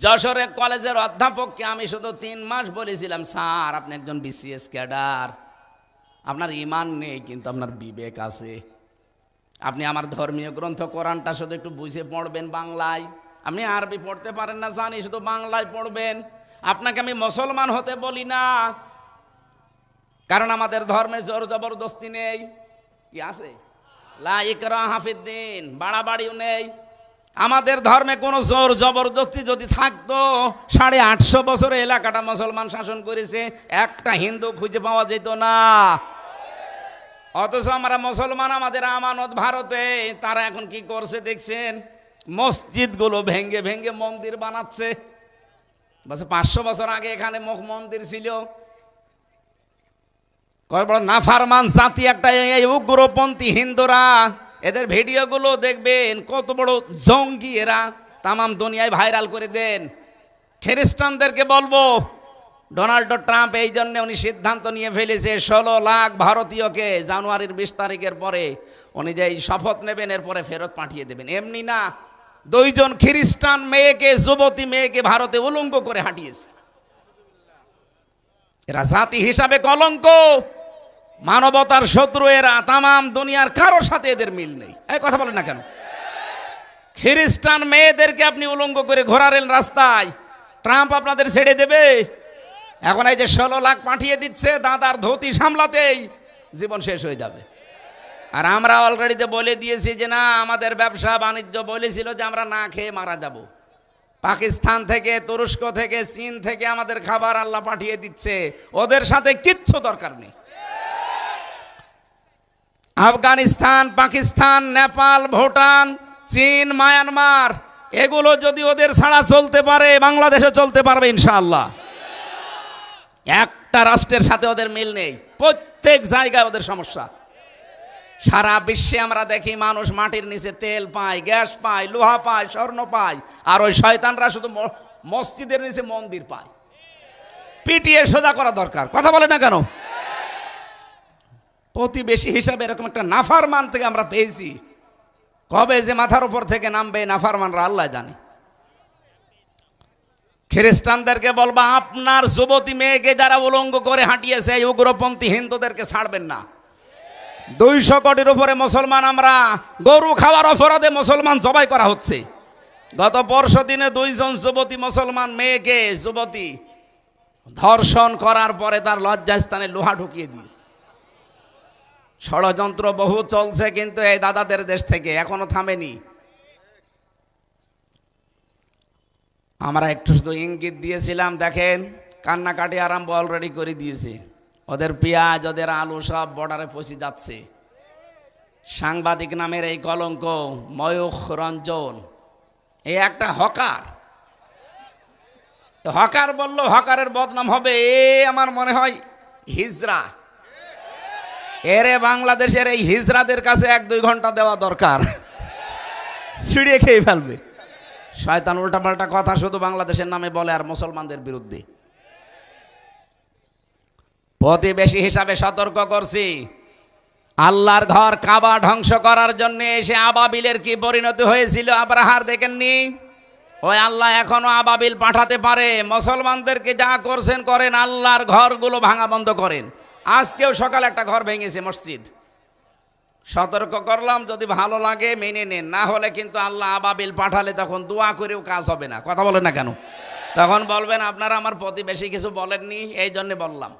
যশোরের কলেজের অধ্যাপককে আমি শুধু তিন মাস বলেছিলাম, স্যার, আপনি একজন বিসিএস ক্যাডার। আপনার ইমান নেই, কিন্তু আপনার বিবেক আছে। আপনি আমার ধর্মীয় গ্রন্থ, কোরআনটা শুধু একটু বুঝে পড়বেন বাংলায়। আপনি আরবি পড়তে পারেন না, জানি, শুধু বাংলায় পড়বেন। আপনাকে আমি মুসলমান হতে বলি না, কারণ আমাদের ধর্মে জোর জবরদস্তি নেই। কি আছে? লা ইকরা হাফিদ্দিন বাড়াবাড়িও নেই। আমাদের ধর্মে কোনো জোর জবরদস্তি যদি থাকতো, সাড়ে আটশো বছরে এলাকাটা মুসলমান শাসন করেছে, একটা হিন্দু খুঁজে পাওয়া যেত না। অথচ আমরা মুসলমান, আমাদের আমানত ভারতে, তারা এখন কি করছে দেখছেন? মসজিদগুলো ভেঙ্গে ভেঙ্গে মন্দির বানাচ্ছে। বলছে পাঁচশো বছর আগে এখানে মুখ মন্দির ছিল। নাফারমান জাতি একটা উগ্রপন্থী হিন্দুরা এদের ভিডিওগুলো দেখবেন, কত বড় জঙ্গি এরা। তামাম দুনিয়ায় ভাইরাল করে দেন। খ্রিস্টানদেরকে বলব, ডোনাল্ড ট্রাম্প এই জন্য উনি সিদ্ধান্ত নিয়ে ফেলেছে, ষোলো লাখ ভারতীয়কে জানুয়ারির বিশ তারিখের পরে উনি যে শপথ নেবেন, এরপরে ফেরত পাঠিয়ে দেবেন। এমনি না, দুইজন খ্রিস্টান মেয়েকে, যুবতী মেয়েকে ভারতে উলঙ্গ করে হাঁটিয়েছে। এরা জাতি হিসাবে কলঙ্ক। মানবতার শত্রু এরা, তামাম দুনিয়ার কারোর সাথে এদের মিল নেই। এই কথা বলেন না কেন? খ্রিস্টান মেয়েদেরকে আপনি উলঙ্গ করে ঘোরারেন রাস্তায় ট্রাম্প আপনাদের ছেড়ে দেবে? এখন এই যে ষোলো লাখ পাঠিয়ে দিচ্ছে দাদার ধুতি সামলাতেই জীবন শেষ হয়ে যাবে। আর আমরা অলরেডিতে বলে দিয়েছি যে না, আমাদের ব্যবসা বাণিজ্য বলেছিল যে আমরা না খেয়ে মারা যাব। পাকিস্তান থেকে, তুরস্ক থেকে, চীন থেকে আমাদের খাবার আল্লাহ পাঠিয়ে দিচ্ছে। ওদের সাথে কিচ্ছু দরকার নেই। আফগানিস্তান, পাকিস্তান, নেপাল, ভুটান, চীন, মায়ানমার, এগুলো যদি ওদের ছাড়া চলতে পারে বাংলাদেশে চলতে পারবে ইনশাআল্লাহ। একটা রাষ্ট্রের সাথে ওদের মিল নেই। প্রত্যেক জায়গায় ওদের সমস্যা। সারা বিশ্বে আমরা দেখি মানুষ মাটির নিচে তেল পায়, গ্যাস পায়, লোহা পায়, স্বর্ণ পায়, আর ওই শয়তানরা শুধু মসজিদের নিচে মন্দির পায়। পিটিয়ে সোজা করা দরকার। কথা বলে না কেন? প্রতিবেশী হিসাবে এরকম একটা নাফারমান থেকে আমরা পেয়েছি। কবে যে মাথার উপর থেকে নামবে নাফারমানরা আল্লাহ জানে। খ্রিস্টানদেরকে বলবা, আপনার যুবতী মেয়েকে যারা উলঙ্গ করে হাঁটিয়েছে, এই উগ্রপন্থী হিন্দুদেরকে ছাড়বেন না। দুইশো কোটির উপরে মুসলমান আমরা, গরু খাওয়ার অপরাধে মুসলমান জবাই করা হচ্ছে। গত পরশু দিনে দুইজন যুবতী মুসলমান মেয়েকে, যুবতী ধর্ষণ করার পরে তার লজ্জাস্থানে লোহা ঢুকিয়ে দিয়েছে। ষড়যন্ত্র বহু চলছে কিন্তু এই দাদাদের দেশ থেকে এখনও থামেনি। আমরা একটু শুধু ইঙ্গিত দিয়েছিলাম, দেখেন, কান্নাকাটি আরম্ভ অলরেডি করে দিয়েছে। ওদের পেঁয়াজ, ওদের আলু সব বর্ডারে পৌঁছে যাচ্ছে। সাংবাদিক নামের এই কলঙ্ক, ময়ূখ রঞ্জন এই একটা হকার। হকার বলল, হকারের বদনাম হবে, এ আমার মনে হয় হিজরা। এরে বাংলাদেশের এই হিজরাদের কাছে এক দুই ঘণ্টা দেওয়া দরকার। ছিঁড়িয়ে খেয়ে ফেলবে। শয়তান উল্টাপাল্টা কথা শুধু বাংলাদেশের নামে বলে আর মুসলমানদের বিরুদ্ধে। প্রতিবেশী হিসাবে সতর্ক করছি। আল্লাহর ঘর কাবা ধ্বংস করার জন্য এসে আবাবিলের কি পরিণতি হয়েছিল আব্রাহার দেখেননি? ওই আল্লাহ এখনও আবাবিল পাঠাতে পারে। মুসলমানদেরকে যা করছেন করেন, আল্লাহর ঘরগুলো ভাঙা বন্ধ করেন। আজকেও সকালে একটা ঘর ভেঙেছে মসজিদ। সতর্ক করলাম, যদি ভালো লাগে মেনে নেন, না হলে কিন্তু আল্লাহ আবাবিল পাঠালে তখন দোয়া করেও কাজ হবে না। কথা বলেন না কেন? তখন বলবেন, আপনারা আমার প্রতিবেশী কিছু বলেননি, এই জন্যে বললাম।